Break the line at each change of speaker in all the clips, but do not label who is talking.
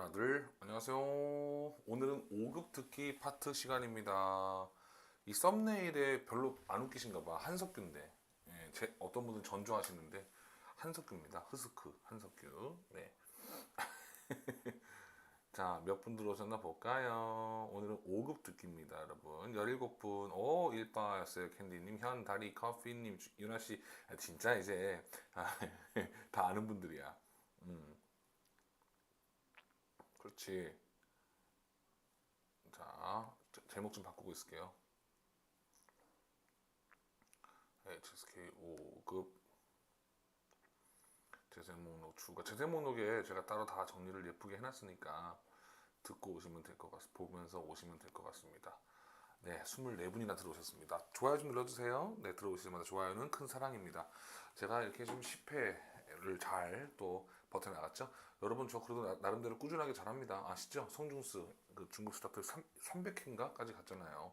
하나 둘 안녕하세요 오늘은 5급 듣기 파트 시간입니다 이 썸네일에 별로 안 웃기신가 봐 한석규인데 예, 제, 어떤 분은 전조하시는데 한석규입니다 흐스크 한석규 네. 자, 몇 분 들어오셨나 볼까요? 오늘은 5급 듣기입니다, 여러분. 17분. 오, 1바였어요. 캔디님, 현, 다리, 커피님, 주- 유나씨. 아, 진짜 이제, 아, 다 아는 분들이야. 음. 그렇지. 자, 제- 제목 좀 바꾸고 있을게요. HSK 5급 재생 목록 추가. 재생 목록에 제가 따로 다 정리를 예쁘게 해놨으니까 듣고 오시면 될 것 같, 보면서 오시면 될 것 같습니다. 네, 24분이나 들어오셨습니다. 좋아요 좀 눌러주세요. 네, 들어오시자마자 좋아요는 큰 사랑입니다. 제가 이렇게 좀 10회를 잘 또 버텨나갔죠. 여러분 저 그래도 나- 나름대로 꾸준하게 잘합니다. 아시죠? 성중스 그 중국 스타트 300회인가까지 갔잖아요.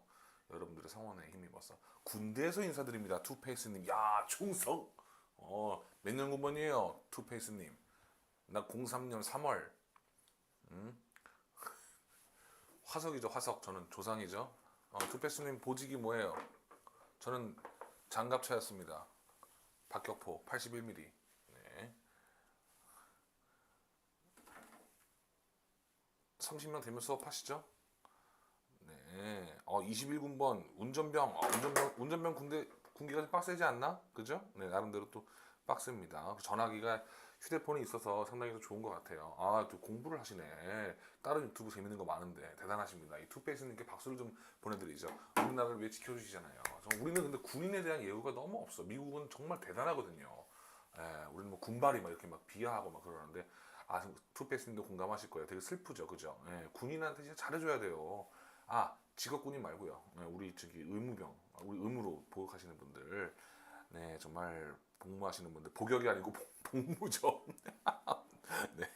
여러분들의 성원에 힘입어서 군대에서 인사드립니다. 투페이스님, 야 충성. 어, 몇 년 군번이에요, 투페이스님. 나 03년 3월. 음? 화석이죠, 화석. 저는 조상이죠. 어, 투페이스님 보직이 뭐예요? 저는 장갑차였습니다. 박격포 81mm. 네. 30명 되면 수업하시죠? 네. 어, 21군번 운전병. 어, 운전병 운전병 군대 군기가 좀 빡세지 않나? 그죠? 네, 나름대로 또 빡셉니다. 전화기가 휴대폰이 있어서 상당히 더 좋은 것 같아요. 아, 또 공부를 하시네. 다른 유튜브 재밌는 거 많은데 대단하십니다. 이 투페이스님께 박수를 좀 보내드리죠. 우리나라를 왜 지켜주시잖아요. 저- 우리는 근데 군인에 대한 예우가 너무 없어. 미국은 정말 대단하거든요. 예, 우리는 뭐 군발이 막 이렇게 막 비하하고 막 그러는데 아, 투페이스님도 공감하실 거예요. 되게 슬프죠, 그죠? 예, 군인한테 진짜 잘해줘야 돼요. 아, 직업군인 말고요. 예, 우리 저기 의무병, 우리 의무로 복역하시는 분들, 네, 정말 복무하시는 분들, 복역이 아니고 복- 복무죠. 네,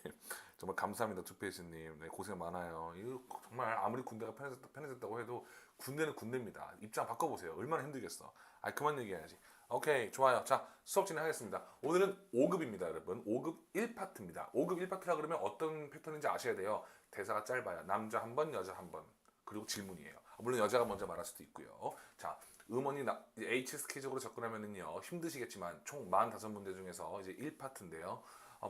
정말 감사합니다, 투페이스님. 네, 고생 많아요. 이거 정말 아무리 군대가 편해졌다, 편해졌다고 해도 군대는 군대입니다. 입장 바꿔보세요. 얼마나 힘들겠어. 아, 그만 얘기해야지. 오케이, 좋아요. 자, 수업 진행하겠습니다. 오늘은 5급입니다, 여러분. 5급 1파트입니다. 5급 1파트라 그러면 어떤 패턴인지 아셔야 돼요. 대사가 짧아요. 남자 한 번, 여자 한 번. 그리고 질문이에요. 물론 여자가 먼저 말할 수도 있고요. 자, 음원이 나, HSK적으로 접근하면은요 힘드시겠지만 총 45문제 중에서 이제 1파트인데요.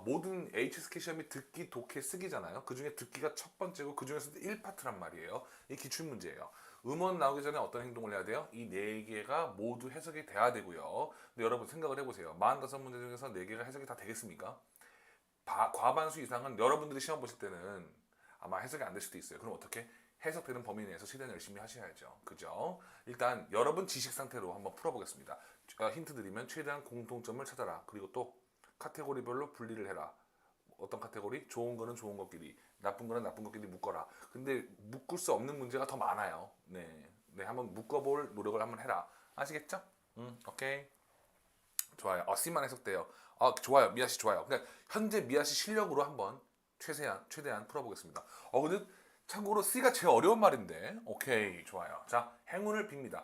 모든 HSK 시험이 듣기, 독해, 쓰기잖아요. 그 중에 듣기가 첫 번째고 그 중에서도 1파트란 말이에요. 이 기출 문제예요. 음원 나오기 전에 어떤 행동을 해야 돼요? 이 네 개가 모두 해석이 돼야 되고요. 근데 여러분 생각을 해보세요. 45문제 중에서 네 개가 해석이 다 되겠습니까? 바- 과반수 이상은 여러분들이 시험 보실 때는 아마 해석이 안 될 수도 있어요. 그럼 어떻게? 해석되는 범위 내에서 최대한 열심히 하셔야죠. 그죠? 일단 여러분 지식 상태로 한번 풀어보겠습니다. 어, 힌트 드리면 최대한 공통점을 찾아라. 그리고 또 카테고리별로 분리를 해라. 어떤 카테고리? 좋은 거는 좋은 것끼리, 나쁜 거는 나쁜 것끼리 묶어라. 근데 묶을 수 없는 문제가 더 많아요. 네, 네 한번 묶어볼 노력을 한번 해라. 아시겠죠? 음, 오케이. 좋아요. 어, C만 해석돼요. 아, 좋아요. 미아 씨 좋아요. 그러니까 현재 미아 씨 실력으로 한번 최대한 최대한 풀어보겠습니다. 어, 근데 참고로 C가 제일 어려운 말인데. 오케이, 좋아요. 자, 행운을 빕니다.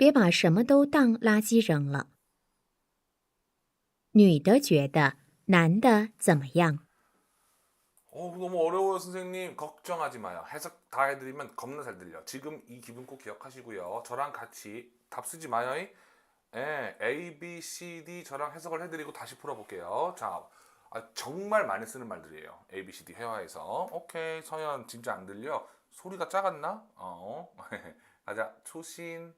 别把什么都当垃圾扔了。女的觉得男的怎么样？
어, 너무 어려워요, 선생님. 걱정하지 마요. 해석 다 해드리면 겁나 잘 들려. 지금 이 기분 꼭 기억하시고요. 저랑 같이 답 쓰지 마요. 예, A, B, C, D 저랑 해석을 해드리고 다시 풀어볼게요. 자, 아, 정말 많이 쓰는 말들이에요. A, B, C, D 회화에서. 오케이, 서현 진짜 안 들려? 소리가 작았나? 어, 가자. 투신.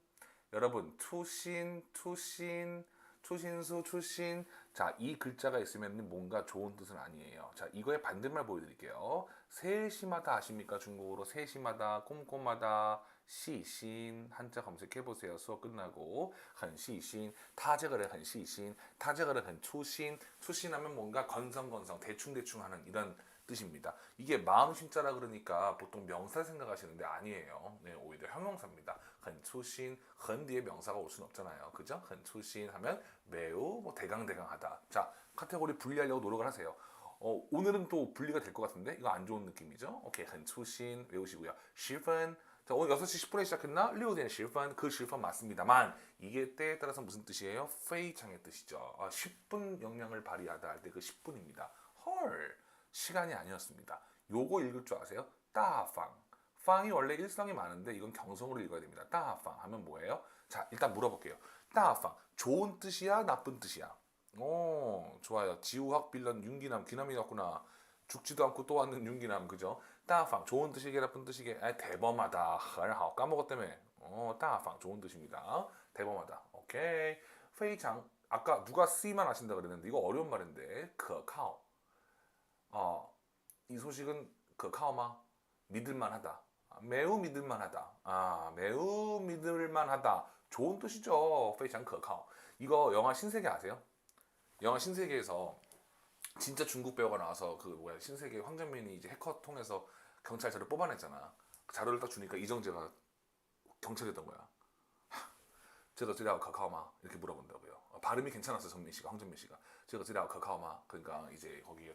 여러분, 투신, 투신, 투신수, 투신. 자, 이 글자가 있으면 뭔가 좋은 뜻은 아니에요. 자, 이거의 반대말 보여드릴게요. 세심하다 아십니까? 중국어로 세심하다, 꼼꼼하다, 시신 한자 검색해 보세요. 수업 끝나고 헌시신, 타제거래 헌시신, 타제거래 헌 추신, 추신하면 뭔가 건성건성, 대충대충 하는 이런 뜻입니다. 이게 마음 심자라 그러니까 보통 명사 생각하시는데 아니에요. 네, 오히려 형용사입니다. 很粗心, 很 뒤에 명사가 올 수는 없잖아요. 그죠? 很粗心 하면 매우 뭐 대강대강하다. 자, 카테고리 분리하려고 노력을 하세요. 어, 오늘은 또 분리가 될 것 같은데 이거 안 좋은 느낌이죠. 오케이, 很粗心 외우시고요. 10분 자, 오늘 6시 10분에 시작했나? 6点 10분 그 10분 맞습니다만 이게 때에 따라서 무슨 뜻이에요? 페이창의 뜻이죠. 아, 10분 역량을 발휘하다 할 때 그 10분입니다. 헐 시간이 아니었습니다. 요거 읽을 줄 아세요? 따팡. 팡이 원래 일성이 많은데 이건 경성으로 읽어야 됩니다. 따팡 하면 뭐예요? 자, 일단 물어볼게요. 따팡. 좋은 뜻이야, 나쁜 뜻이야? 오, 좋아요. 지우학 빌런 윤기남 기남이 같구나. 죽지도 않고 또 왔는 윤기남 그죠? 따팡 좋은 뜻이게 나쁜 뜻이게. 에, 대범하다. 아, 헐, 까먹었다며. 어, 따팡 좋은 뜻입니다. 대범하다. 오케이. 페이장 아까 누가 쓰이만 아신다 그랬는데 이거 어려운 말인데. 그카오 어, 이 소식은 그카오마 믿을만하다. 매우 믿을만하다. 아, 매우 믿을만하다. 좋은 뜻이죠. 페이찬 그카오. 이거 영화 신세계 아세요? 영화 신세계에서 진짜 중국 배우가 나와서 그 뭐야 신세계 황정민이 이제 해커 통해서 경찰 자료 뽑아냈잖아. 그 자료를 딱 주니까 이정재가 경찰이었던 거야. 제가 제가 카카오마 그 이렇게 물어본다고요. 어, 발음이 괜찮았어요, 정민 씨가, 황정민 씨가. 제가 제가 카카오마 그 그러니까 이제 거기에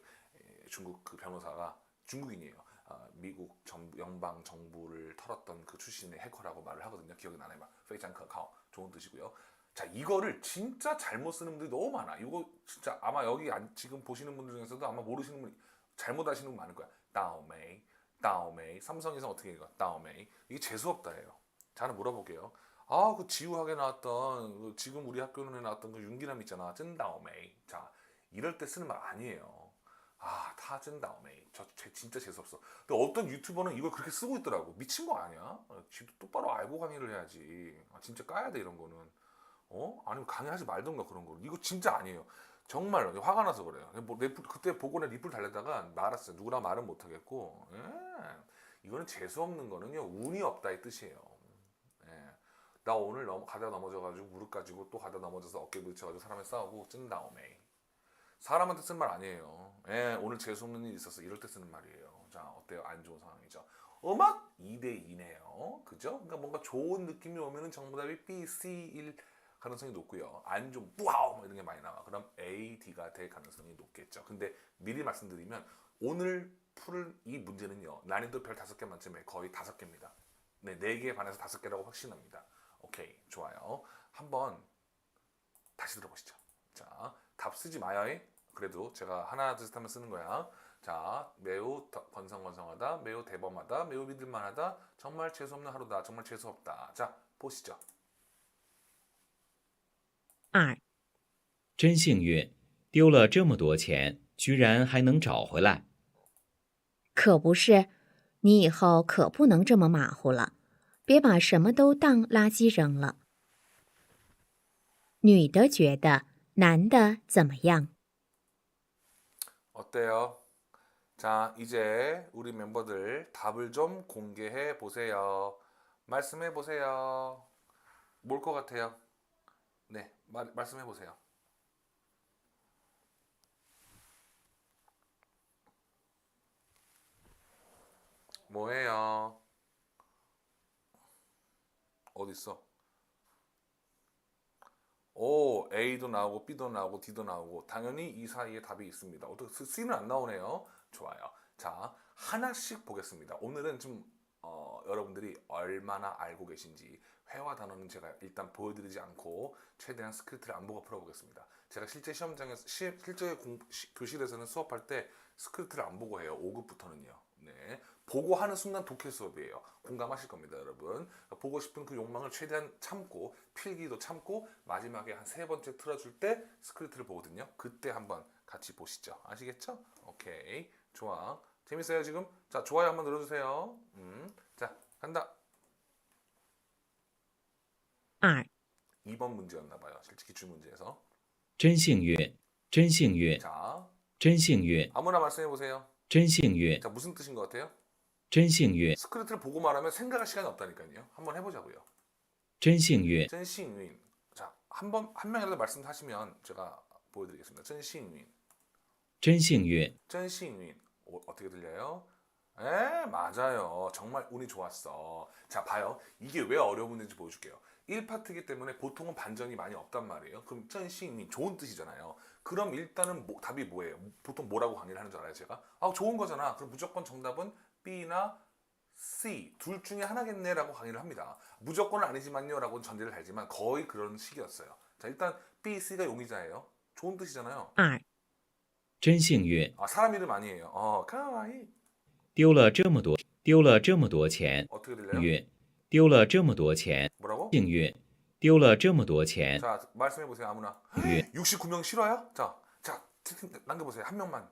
중국 그 변호사가 중국인이에요. 아, 미국 정부, 연방 정부를 털었던 그 출신의 해커라고 말을 하거든요. 기억이 나나요? 막 페이창 카카오 좋은 뜻이고요. 자 이거를 진짜 잘못 쓰는 분들이 너무 많아. 이거 진짜 아마 여기 안- 지금 보시는 분들 중에서도 아마 모르시는 분 잘못 하시는 분 많을 거야. 다오메이, 다오메이. 삼성에서 어떻게 읽어? 다오메이. 이게 재수 없다예요. 자 하나 물어볼게요. 아, 그 지우학에 나왔던 그 지금 우리 학교에 나왔던 그 윤기남 있잖아. 찐다오메이. 자, 이럴 때 쓰는 말 아니에요. 아, 다 찐다오메이. 저 제- 진짜 재수 없어. 근데 어떤 유튜버는 이걸 그렇게 쓰고 있더라고. 미친 거 아니야? 어, 지도 똑바로 알고 강의를 해야지. 아, 진짜 까야 돼 이런 거는. 어? 아니면 강의하지 말던가 그런 거. 이거 진짜 아니에요. 정말로 화가 나서 그래요. 뭐 리플, 그때 보고 내 리플 달래다가 말았어요. 누구랑 말은 못 하겠고. 예. 이거는 재수 없는 거는요. 운이 없다의 뜻이에요. 예. 나 오늘 넘, 가다 넘어져가지고 무릎 가지고 또 가다 넘어져서 어깨 부딪혀가지고 사람에 싸우고 찐다오메 사람한테 쓴 말 아니에요. 예, 오늘 재수 없는 일 있었어. 이럴 때 쓰는 말이에요. 자, 어때요? 안 좋은 상황이죠. 음악 2대 2네요. 그죠? 그러니까 뭔가 좋은 느낌이 오면은 정답이 B, C, 1 가능성이 높고요. 안 좋은 와우 뭐 이런 게 많이 나와. 그럼 A, D가 될 가능성이 높겠죠. 근데 미리 말씀드리면 오늘 풀이 문제는요. 난이도 별 다섯 개 만점에 거의 다섯 개입니다. 네, 네 개에 반해서 다섯 개라고 확신합니다. 오케이, 좋아요. 한번 다시 들어보시죠. 자, 답 쓰지 마요. 그래도 제가 하나 둘 셋 하면 쓰는 거야. 자, 매우 더- 건성건성하다, 매우 대범하다, 매우 믿을만하다, 정말 재수 없는 하루다, 정말 재수 없다. 자, 보시죠.
二、
真幸运，丢了这么多钱，居然还能找回来。
可不是，你以后可不能这么马虎了，别把什么都当垃圾扔了。女的觉得 男的怎么样？
어때요? 자, 이제 우리 멤버들 답을 좀 공개해 보세요. 말씀해 보세요. 뭘 것 같아요? 네, 말, 말씀해 보세요. 뭐예요? 어디 있어? 오, A도 나오고 B도 나오고 D도 나오고 당연히 이 사이에 답이 있습니다. 어떻게 C는 안 나오네요. 좋아요. 자, 하나씩 보겠습니다. 오늘은 좀 어, 여러분들이 얼마나 알고 계신지 회화 단어는 제가 일단 보여드리지 않고 최대한 스크립트를 안 보고 풀어보겠습니다. 제가 실제 시험장에서 시, 실제 공, 시- 교실에서는 수업할 때 스크립트를 안 보고 해요. 5급부터는요. 네. 보고 하는 순간 독해 수업이에요. 공감하실 겁니다, 여러분. 보고 싶은 그 욕망을 최대한 참고 필기도 참고 마지막에 한 세 번째 틀어줄 때 스크립트를 보거든요. 그때 한번 같이 보시죠. 아시겠죠? 오케이. 좋아. 재밌어요, 지금? 자, 좋아요 한번 눌러주세요. 음. 자, 간다.
二、
2번 문제였나 봐요. 실제 기출 문제에서.
真幸运，真幸运，
자,
真幸运，
아무나 말씀해 보세요.
真幸运，
자, 무슨 뜻인 것 같아요?
真幸运，
스크립트를 보고 말하면 생각할 시간이 없다니까요. 한번 해보자고요.
真幸运，
真幸运. 자, 한 번, 한 명이라도 말씀하시면 제가 보여드리겠습니다. 真幸运.
真幸运，
真幸运. 오, 어떻게 들려요? 에 맞아요. 정말 운이 좋았어. 자 봐요. 이게 왜 어려운 문제인지 보여줄게요. 1파트이기 때문에 보통은 반전이 많이 없단 말이에요. 그럼 쩐싱이 좋은 뜻이잖아요. 그럼 일단은 뭐- 답이 뭐예요? 보통 뭐라고 강의를 하는 줄 알아요 제가? 아 좋은 거잖아. 그럼 무조건 정답은 B나 C 둘 중에 하나겠네라고 강의를 합니다. 무조건은 아니지만요라고는 전제를 달지만 거의 그런 식이었어요. 자 일단 B, C가 용의자예요. 좋은 뜻이잖아요.
二、
真幸运，
아 사람 이름 아니에요. 어 카와이
丢了这么多，丢了这么多钱，
어떻게 들려요?
运，丢了这么多钱，
뭐라고?
幸运，丢了这么多钱，
자 말씀해 보세요 아무나.
예.
69명 싫어요? 자, 자 채팅 남겨보세요 한 명만.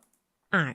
二、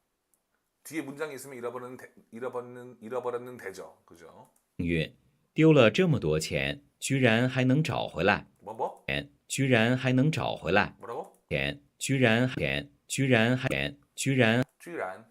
뒤에 문장이 있으면 잃어버렸는 데, 잃어버렸는 잃어버렸는 되죠. 그죠?
幸运，丢了这么多钱，居然还能找回来，
뭐 뭐?
钱居然还能找回来，
뭐라고?
钱居然钱居然还钱居然
쥐란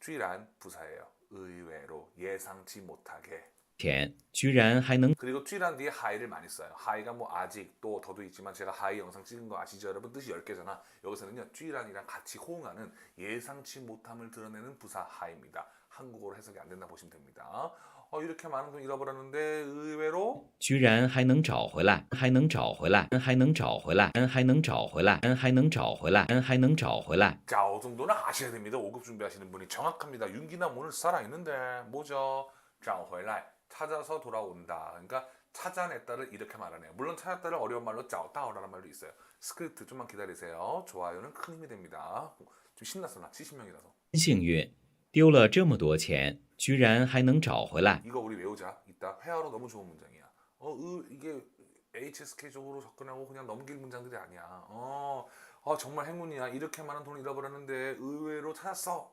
쥐란 부사예요. 의외로 예상치 못하게.
钱居然还能
그리고 쥐란 뒤에 하이를 많이 써요. 하이가 뭐 아직 또 더도 있지만 제가 하이 영상 찍은 거 아시죠? 여러분 뜻이 10개잖아. 여기서는요. 쥐란이랑 같이 호응하는 예상치 못함을 드러내는 부사 하이입니다. 한국어로 해석이 안 된다 보시면 됩니다. 어, 이렇게 많은 돈 잃어버렸는데 의외로
居然还能找回来，还能找回来，还能找回来，还能找回来，还能找回来，还能找回来。
자, 어 정도는 아셔야 됩니다. 5급 준비하시는 분이 정확합니다. 윤기남 오늘 살아있는데 뭐죠? 자, 回来 찾아서 돌아온다. 그러니까 찾아냈다를 이렇게 말하네요. 물론 찾았다를 어려운 말로 짜오다오라는 말도 있어요. 스크립트 좀만 기다리세요. 좋아요는 큰 힘이 됩니다. 좀 신났어 나 70명이라서.
真幸运，丢了这么多钱，居然还能找回来。
이거 우리 외우자. 이따 회화로 너무 좋은 문장이야. 어, 으, 이게 HSK적으로 접근하고 그냥 넘길 문장들이 아니야. 어, 어, 정말 행운이야. 이렇게 많은 돈을 잃어버렸는데 의외로 찾았어.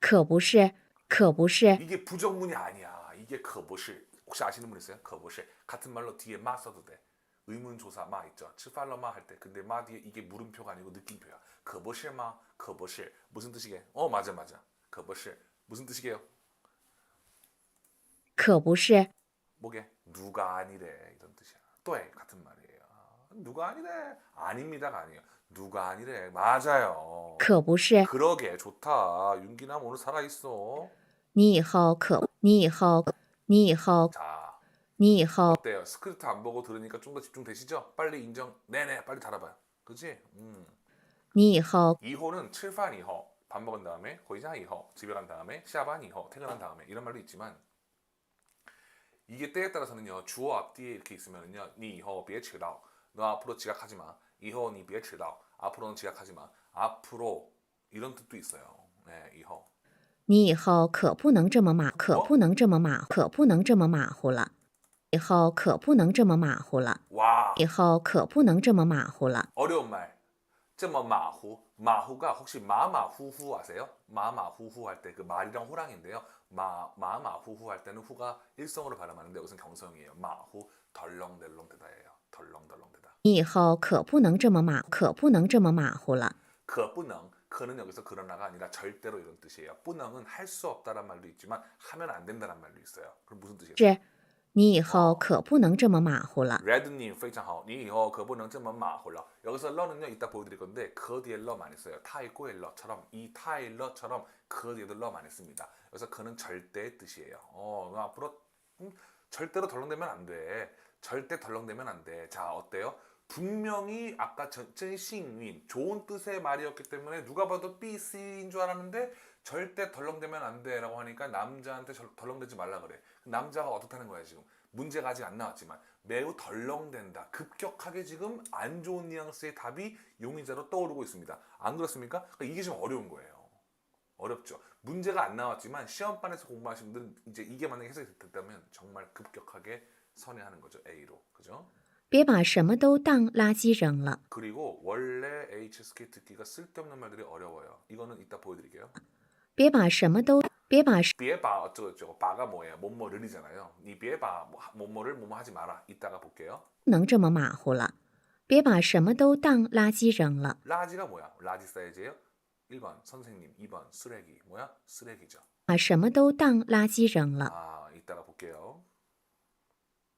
可不是， 可不是，
이게 부정문이 아니야. 이게 거보실. 혹시 아시는 분 있어요? 거보실. 같은 말로 뒤에 마 써도 돼. 의문조사 마 있죠. 츠팔러마 할 때. 근데 마 뒤에 이게 물음표가 아니고 느낌표야. 거보실 마, 거보실. 무슨 뜻이게? 어, 맞아, 맞아. 거보실. 무슨 뜻이게요?
可不是，
뭐게? 누가 아니래. 이런 뜻이야. 또해. 같은 말이에요. 누가 아니래. 아닙니다가 아니에요. 누가 아니래. 맞아요.
可不是，
그러게. 좋다. 윤기남 오늘 살아있어.
你以后可，你以后，你以后，
자,
你以后
어때요? 스크립트 안 보고 들으니까 좀 더 집중되시죠? 빨리 인정. 네네, 빨리 달아봐요. 그지? 음.
你以后
이호는 吃饭 이호, 밥 먹은 다음에 거의자 이호, 집에 간 다음에 샤반 이호, 퇴근한 다음에 이런 말도 있지만 이게 때에 따라서는요 주어 앞뒤에 이렇게 있으면은요 니 이호 비에 迟到너 앞으로 지각하지 마. 이호 니 비에 迟到 앞으로는 지각하지 마. 앞으로 이런 뜻도 있어요. 네, 이호.
你以后可不能这么马，可不能这么马，可不能这么马虎了。以后可不能这么马虎了。
와
以后可不能这么马虎了。
어려운 말. 쩌뭐 마후. 마후가 혹시 마마후후 아세요? 마마후후 할 때 그 말이랑 호랑인데요. 마 마마후후 할 때는 후가 일성으로 발음하는데 여기서는 경성이에요. 마후 덜렁덜렁대다예요. 덜렁덜렁대다.
你以后可不能这么马，可不能这么马虎了。
그 뿌능. 그는 여기서 그러나가 아니라 절대로 이런 뜻이에요. 뿌능은 할 수 없다란 말도 있지만 하면 안 된다는 말도 있어요. 그럼 무슨 뜻이에요?
是，你以后可不能这么马虎了。
레드님 非常好. 니 이호 그분은 좀 마홀러. 여기서 러는요 이따 보여드릴 건데 그 뒤에 러 많이 써요. 타이고의 러처럼 이 타이 러처럼 그 뒤에도 러 많이 씁니다. 그래서 그는 절대의 뜻이에요. 어 앞으로 음, 절대로 덜렁대면 안 돼. 절대 덜렁대면 안 돼. 자 어때요? 분명히 아까 전신윙 좋은 뜻의 말이었기 때문에 누가 봐도 B, C인 줄 알았는데 절대 덜렁대면 안 돼라고 하니까 남자한테 절- 덜렁대지 말라 그래. 남자가 어떻다는 거야 지금? 문제가 아직 안 나왔지만 매우 덜렁댄다. 급격하게 지금 안 좋은 뉘앙스의 답이 용의자로 떠오르고 있습니다. 안 그렇습니까? 그러니까 이게 좀 어려운 거예요. 어렵죠. 문제가 안 나왔지만 시험반에서 공부하신 분들은 이제 이게 만약에 해석이 됐다면 정말 급격하게 선회하는 거죠. A로. 그죠?
别把什么都当垃圾扔了。
그리고 원래 HSK 듣기가 쓸데없는 말들이 어려워요. 이거는 이따 보여드릴게요.
别把什么都 别把
비에바 어쩌고 저쩌고 바가 뭐예요? 뭐뭐를이잖아요. 니 비에바 뭐, 뭐뭐를 뭐뭐 하지 마라. 이따가 볼게요.
不能这么马虎了，别把什么都当垃圾扔了。
라지가 뭐야? 라지 사이즈예요? 1번 선생님, 2번 쓰레기. 뭐야? 쓰레기죠.
把什么都当垃圾扔了。
아, 이따가 볼게요.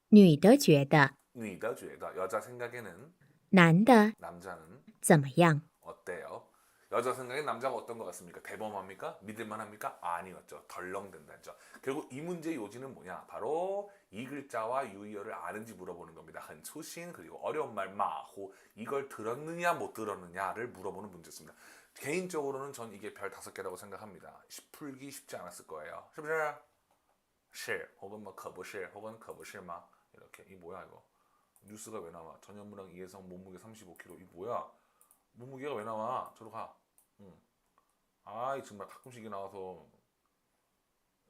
女的觉得
니다 죄다 여자 생각에는
男的
남자는
怎么样？
어때요? 여자 생각에 남자가 어떤 것 같습니까? 대범합니까? 믿을만합니까? 아니었죠. 덜렁댄다죠. 결국 이 문제의 요지는 뭐냐? 바로 이 글자와 유의어를 아는지 물어보는 겁니다. 한 초신 그리고 어려운 말 마호 이걸 들었느냐 못 들었느냐를 물어보는 문제였습니다. 개인적으로는 전 이게 별 다섯 개라고 생각합니다. 풀기 쉽지 않았을 거예요. 是不是?是 혹은 뭐 可不是 혹은 可不是吗? 이렇게 이 뭐야 이거? 뉴스가 왜 나와? 전현무랑 이혜성 몸무게 35kg 이 뭐야? 몸무게가 왜 나와? 저로 가. 응. 아이 정말 가끔씩 이게 나와서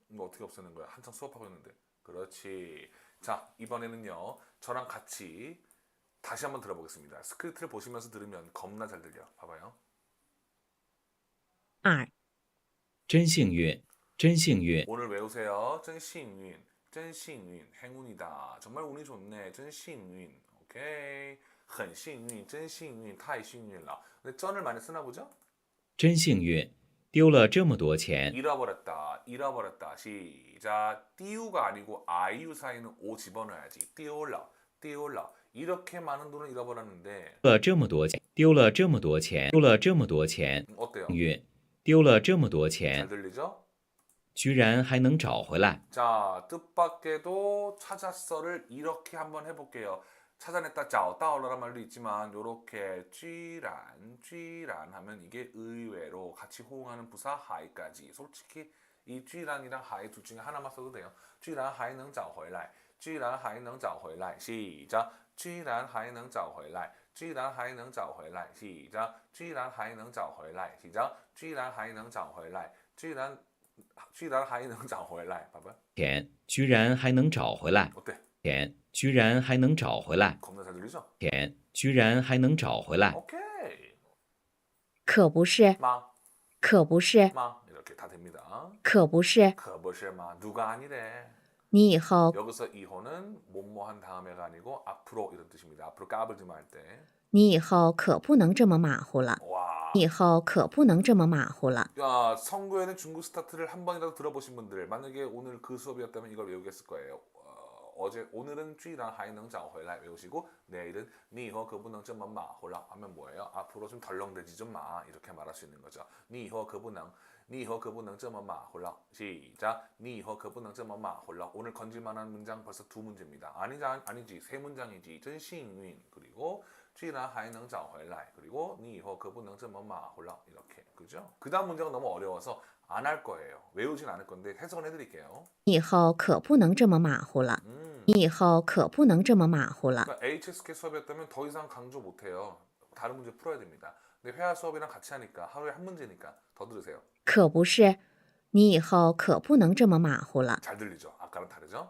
이거 어떻게 없애는 거야? 한창 수업하고 있는데. 그렇지. 자 이번에는요 저랑 같이 다시 한번 들어보겠습니다. 스크립트를 보시면서 들으면 겁나 잘 들려. 봐봐요.
二，
真幸运，真幸运，
오늘 외우세요. 真幸运, 真幸运, 행운이다. 정말 운이 좋네. 真幸运. 오케이. 很幸运,真幸运,太幸运了. 근데 쩐을 많이 쓰나 보죠?
真幸运，丢了这么多钱，
잃어버렸다. 잃어버렸다. 시작. 띄우가 아니고 아이유 사이는 오 집어넣어야지. 띄올라. 띄올라. 이렇게 많은 돈을 잃어버렸는데
丢了这么多钱，丢了这么多钱，丢了这么多钱，
음, 어때요?
幸运，丢了这么多
잘
钱，
들리죠?
居然还能找回来。
자, 뜻밖에도 찾았어를 이렇게 한번 해볼게요. 찾아냈다, 짜오, 따올라란 말도 있지만 요렇게 쥐란, 쥐란 하면 이게 의외로 같이 호응하는 부사 하이까지. 솔직히 이 쥐란이랑 하이 둘 중에 하나만 써도 돼요. 쥐란 하이 能找回来. 쥐란 하이 能找回来. 시작. 쥐란 하이 能找回来. 쥐란 하이 能找回来. 시작. 쥐란 하이 能找回来. 시작. 쥐란 하이 能找回来. 쥐란 쥐란 하이 能找回来. 봐봐요.
钱居然还能找回来，
어때?
钱居然还能找回来，
겁나 잘 들리죠?
钱居然还能找回来。
오케이.
可不是，
마,
可不是，
마 이렇게 다 됩니다.
可不是，
그것이 마 누가 아니래.
你以后
여기서 이호는 뭐뭐한 다음에가 아니고 앞으로 이런 뜻입니다. 앞으로 까불지 말 때.
你以后可不能这么马虎了，
와.
以后可不能这么马虎了。
야, 선거에는 중국 스타트를 한 번이라도 들어보신 분들 만약에 오늘 그 수업이었다면 이걸 외우겠을 거예요. 어, 제 오늘은 쥐랑 하이능 장회라 외우시고 내일은 니호 그분능 좀 마호라 하면 뭐예요? 앞으로 좀 덜렁대지 좀 마 이렇게 말할 수 있는 거죠. 니호 그분능 니호 그분능 좀 마호라 시작 니호 그분능 좀 마호라 오늘 건질만한 문장 벌써 두 문제입니다. 아니지 아니지 세 문장이지 真幸运 그리고 居然还能找回来 그리고 你以后可不能这么马虎了 이렇게 그죠? 그 다음 문장은 너무 어려워서 안 할 거예요. 외우진 않을 건데 해석은 해드릴게요.
你以后可不能这么马虎了，
음.
你以后可不能这么马虎了。
그러니까 HSK 수업이었다면 더 이상 강조 못해요. 다른 문제 풀어야 됩니다. 근데 회화 수업이랑 같이 하니까 하루에 한 문제니까 더 들으세요.
可不是，你以后可不能这么马虎了。
잘 들리죠? 아까랑 다르죠?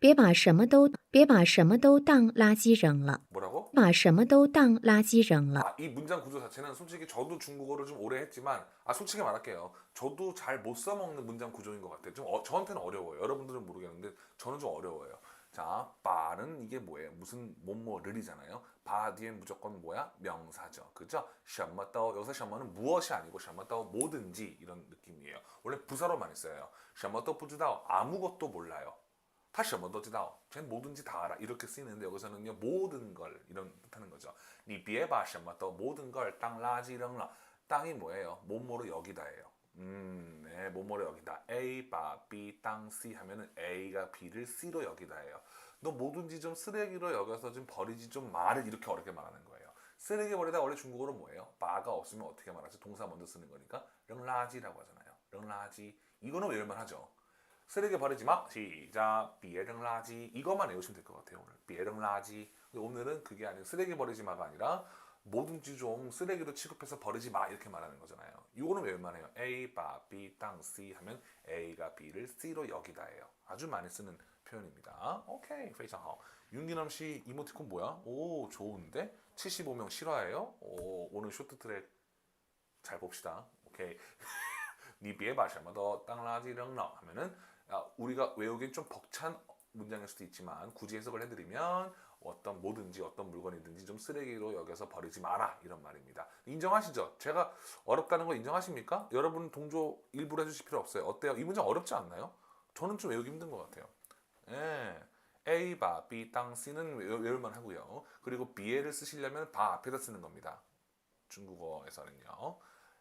别把什么都别把什么都当垃圾扔了，
뭐라고?
把什么都当垃圾扔了。
아, 이 문장 구조 자체는 솔직히 저도 중국어를 좀 오래 했지만 아 솔직히 말할게요. 저도 잘 못 써먹는 문장 구조인 것 같아요. 좀 어, 저한테는 어려워요. 여러분들은 모르겠는데 저는 좀 어려워요. 자, 바는 이게 뭐예요? 무슨 뭐뭐를이잖아요. 바 뒤에 무조건 뭐야? 명사죠. 그죠? 什么도 여기서 什么는 무엇이 아니고 什么도 뭐든지 이런 느낌이에요. 원래 부사로 많이 써요. 什么都不知道 아무것도 몰라요. 다 什么都知道. 쟤는 뭐든지 다 알아. 이렇게 쓰이는데 여기서는요 모든 걸 이런 뜻하는 거죠. 你别把什么都 모든 걸 땅 라지扔了. 땅이 뭐예요? 뭐뭐로 여기다예요. 음, 네, 뭐뭐로 여기다. A, 바, B, 땅, C 하면은 A가 B를 C로 여기다예요. 너 뭐든지 좀 쓰레기로 여겨서 좀 버리지 좀 말을 이렇게 어렵게 말하는 거예요. 쓰레기 버리다 원래 중국어로 뭐예요? 바가 없으면 어떻게 말하지? 동사 먼저 쓰는 거니까 렁라지라고 하잖아요. 렁라지. 이거는 외울만 하죠. 쓰레기 버리지 마. 시작. 비에렁라지. 이것만 외우시면 될 것 같아요. 오늘. 비에렁라지. 근데 오늘은 그게 아니고 쓰레기 버리지 마가 아니라 뭐든지 좀 쓰레기로 취급해서 버리지 마 이렇게 말하는 거잖아요. 이거는 외울만 해요. A, 바, B, 땅, C 하면 A가 B를 C로 여기다예요. 아주 많이 쓰는 표현입니다. 오케이, 非常好. 윤기남 씨 이모티콘 뭐야? 오, 좋은데? 75명 실화예요? 오, 오늘 쇼트트랙 잘 봅시다. 오케이. 니别把什么都当垃圾扔了 하면은 아, 우리가 외우기엔 좀 벅찬 문장일 수도 있지만 굳이 해석을 해드리면 어떤 뭐든지 어떤 물건이든지 좀 쓰레기로 여겨서 버리지 마라 이런 말입니다. 인정하시죠? 제가 어렵다는 거 인정하십니까? 여러분 동조 일부러 해주실 필요 없어요. 어때요? 이 문장 어렵지 않나요? 저는 좀 외우기 힘든 것 같아요. 예. A 바 B 땅 C는 외- 외울만 하고요. 그리고 B를 쓰시려면 바 앞에다 쓰는 겁니다. 중국어에서는요.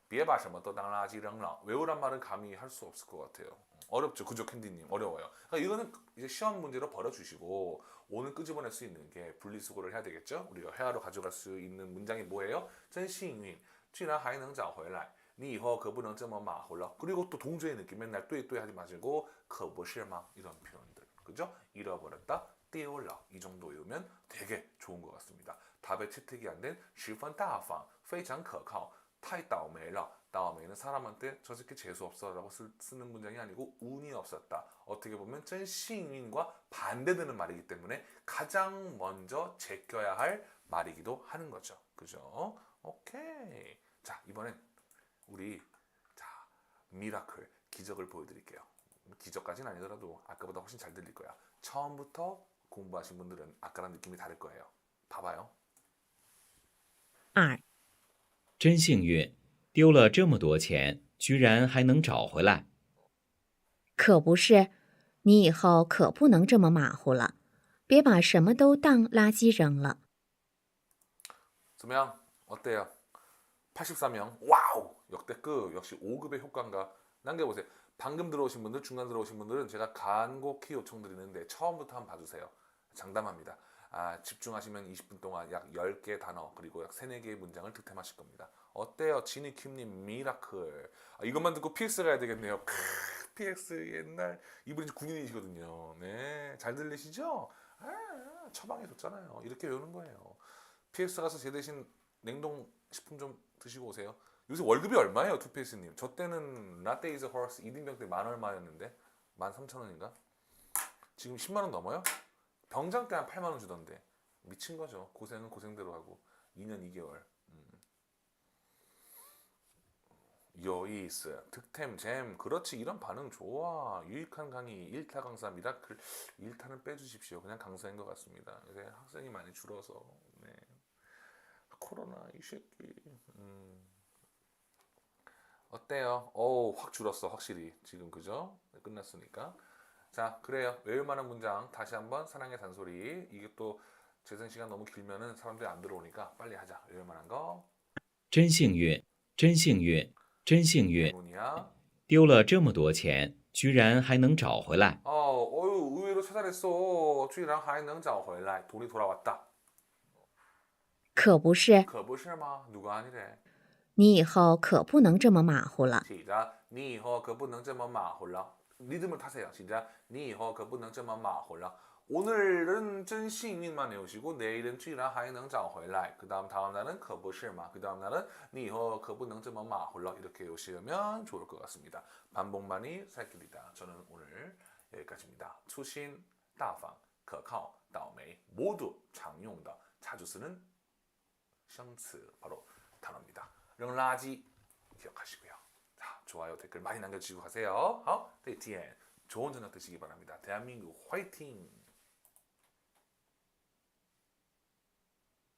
비에 바셔면 또 당라지렁러 외우란 말은 감히 할 수 없을 것 같아요. 어렵죠, 그죠, 캔디님 어려워요. 그러니까 이거는 이제 시험 문제로 버려주시고 오늘 끄집어낼 수 있는 게 분리수거를 해야 되겠죠. 우리가 회화로 가져갈 수 있는 문장이 뭐예요? 真幸运,居然还能找回来.你以后可不能这么马虎了. 그리고 또 동조의 느낌 맨날 뚜이뚜이 하지 마시고 可不是吗? 이런 표현들, 그죠? 잃어버렸다, 丢了이 정도 외우면 되게 좋은 것 같습니다. 답에 채택이 안 된 十分大方,非常可靠.太倒霉了. 다음에는 사람한테 저 새끼 재수 없어라고 쓰, 는 문장이 아니고 운이 없었다. 어떻게 보면 전 시인과 반대되는 말이기 때문에 가장 먼저 제껴야 할 말이기도 하는 거죠. 그죠? 오케이. 자 이번엔 우리 자 미라클 기적을 보여드릴게요. 기적까지는 아니더라도 아까보다 훨씬 잘 들릴 거야. 처음부터 공부하신 분들은 아까랑 느낌이 다를 거예요. 봐봐요.
二，
真幸运， 丢了这么多钱，居然还能找回来。
可不是，你以后可不能这么马虎了，别把什么都当垃圾扔了。
怎么样? 어때요? 83명. 와우! 역대급. 역시 5급의 효과인가? 남겨보세요. 방금 들어오신 분들, 중간 들어오신 분들은 제가 간곡히 요청드리는데 처음부터 한번 봐주세요. 장담합니다. 아, 집중하시면 20분 동안 약 10개 단어 그리고 약 3, 4개의 문장을 득템하실 겁니다. 어때요? 지니킴님 미라클. 아, 이것만 듣고 PX 가야 되겠네요. 크, PX 옛날 이분이 군인이시거든요. 네, 잘 들리시죠? 아, 처방해 줬잖아요. 이렇게 외우는 거예요. PX 가서 제 대신 냉동 식품 좀 드시고 오세요. 요새 월급이 얼마예요, 투페이스님? 저 때는 라떼 이즈 허스 2등병 때 만 얼마였는데 만 3천 원인가? 지금 10만 원 넘어요? 병장 때한 8만 원 주던데 미친 거죠. 고생은 고생대로 하고 2년 2개월. 음. 여이스 득템 잼 그렇지 이런 반응 좋아 유익한 강의 1타 강사 미라클 1타는 빼주십시오 그냥 강사인 것 같습니다 요새 학생이 많이 줄어서 네. 코로나 이 새끼 음. 어때요? 어우 확 줄었어 확실히 지금 그죠? 네, 끝났으니까 자 그래요 외울 만한 문장 다시 한번 사랑의 잔소리 이게 또 재생 시간 너무 길면은 사람들이 안 들어오니까 빨리 하자 외울 만한 거
真幸运，真幸运，真幸运，
문이야
丢了这么多钱，居然还能找回来。
어, 어유 의외로 찾아냈어. 주이랑 하이能找回来. 돈이 돌아왔다.
可不是，
可不是吗? 누가 아니래.
你以后可不能这么马虎了。
시작. 你以后可不能这么马虎了. 리듬을 타세요. 시작. 你以后可不能这么马虎了. 오늘은 真幸运만 외우시고 내일은 주이랑 하이 能找回来. 그 다음 다음 날은 可不是吗? 그 다음 날은 你以后可不能这么马虎了. 이렇게 외우시면 좋을 것 같습니다. 반복만이 살 길이다. 저는 오늘 여기까지입니다. 추신, 大方, 可靠, 倒霉 모두常用的 자주 쓰는 生词 바로 단어입니다. 扔垃圾 기억하시고요. 좋아요, 댓글 많이 남겨주시고 가세요. 어? 네, DN. 좋은 저녁 되시기 바랍니다. 대한민국 화이팅!